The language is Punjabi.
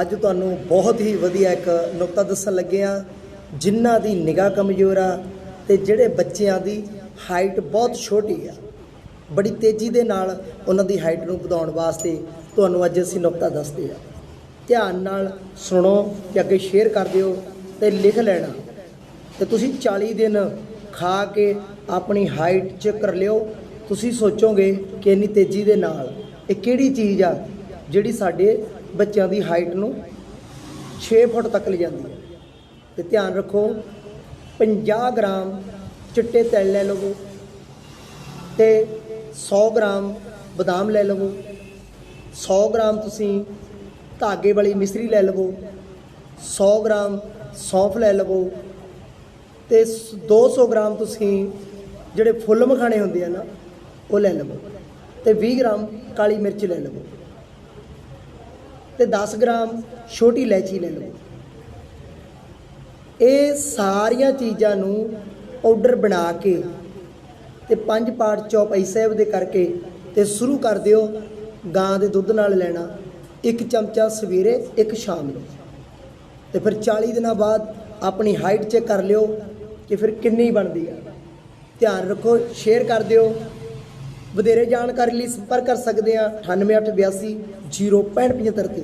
ਅੱਜ ਤੁਹਾਨੂੰ ਬਹੁਤ ਹੀ ਵਧੀਆ ਇੱਕ ਨੁਕਤਾ ਦੱਸਣ ਲੱਗੇ ਆ ਜਿਨ੍ਹਾਂ ਦੀ ਨਿਗਾਹ ਕਮਜ਼ੋਰ ਆ ਤੇ ਜਿਹੜੇ ਬੱਚਿਆਂ ਦੀ ਹਾਈਟ ਬਹੁਤ ਛੋਟੀ ਆ। ਬੜੀ ਤੇਜ਼ੀ ਦੇ ਨਾਲ ਉਹਨਾਂ ਦੀ ਹਾਈਟ ਨੂੰ ਵਧਾਉਣ ਵਾਸਤੇ ਤੁਹਾਨੂੰ ਅੱਜ ਅਸੀਂ ਨੁਕਤਾ ਦੱਸਦੇ ਆ ਧਿਆਨ ਨਾਲ ਸੁਣੋ ਤੇ ਅੱਗੇ ਸ਼ੇਅਰ ਕਰ ਦਿਓ ਤੇ ਲਿਖ ਲੈਣਾ। ਤੇ ਤੁਸੀਂ 40 ਦਿਨ ਖਾ ਕੇ ਆਪਣੀ ਹਾਈਟ ਚੈੱਕ ਕਰ ਲਿਓ। ਤੁਸੀਂ ਸੋਚੋਗੇ ਕਿ ਇੰਨੀ ਤੇਜ਼ੀ ਦੇ ਨਾਲ ਇਹ ਕਿਹੜੀ ਚੀਜ਼ ਆ ਜਿਹੜੀ ਸਾਡੇ ਬੱਚਿਆਂ ਦੀ ਹਾਈਟ ਨੂੰ 6 ਫੁੱਟ ਤੱਕ ਲਿਜਾਂਦੀ ਹੈ। ਤੇ ਧਿਆਨ ਰੱਖੋ 50 ਗ੍ਰਾਮ ਚਿੱਟੇ ਤਿਲ ਲੈ ਲਵੋ ਤੇ 100 ਗ੍ਰਾਮ ਬਦਾਮ ਲੈ ਲਵੋ। 100 ਗ੍ਰਾਮ ਤੁਸੀਂ ਧਾਗੇ ਵਾਲੀ ਮਿਸਰੀ ਲੈ ਲਵੋ। 100 ਗ੍ਰਾਮ ਸੌਂਫ ਲੈ ਲਵੋ ਤੇ ਸ- 200 ਗ੍ਰਾਮ ਤੁਸੀਂ ਜਿਹੜੇ ਫੁੱਲ ਮਖਾਣੇ ਹੁੰਦੇ ਆ ਨਾ, ਉਹ ਲੈ ਲਵੋ ਤੇ 20 ਗ੍ਰਾਮ ਕਾਲੀ ਮਿਰਚ ਲੈ ਲਵੋ। ਤੇ 10 ਗ੍ਰਾਮ ਛੋਟੀ ਇਲਾਇਚੀ ਲੈ ਲਓ। ਇਹ ਸਾਰੀਆਂ ਚੀਜ਼ਾਂ ਨੂੰ ਪਾਊਡਰ ਬਣਾ ਕੇ ਤੇ ਪੰਜ ਪਾਠ ਚੌਪਾਈ ਸਾਹਿਬ ਦੇ ਕਰਕੇ ਤੇ ਸ਼ੁਰੂ ਕਰ ਦਿਓ ਗਾਂ ਦੇ ਦੁੱਧ ਨਾਲ ਲੈਣਾ। ਇੱਕ ਚਮਚਾ ਸਵੇਰੇ, ਇੱਕ ਸ਼ਾਮ ਨੂੰ। ਤੇ ਫਿਰ 40 ਦਿਨਾਂ ਬਾਅਦ ਆਪਣੀ ਹਾਈਟ ਚੈੱਕ ਕਰ ਲਿਓ ਕਿ ਫਿਰ ਕਿੰਨੀ ਬਣਦੀ ਆ। ਧਿਆਨ ਰੱਖੋ, ਸ਼ੇਅਰ ਕਰ ਦਿਓ। ਵਧੇਰੇ ਜਾਣਕਾਰੀ ਲਈ ਸੰਪਰਕ ਕਰ ਸਕਦੇ ਆ। 9882 06575 ਤੇ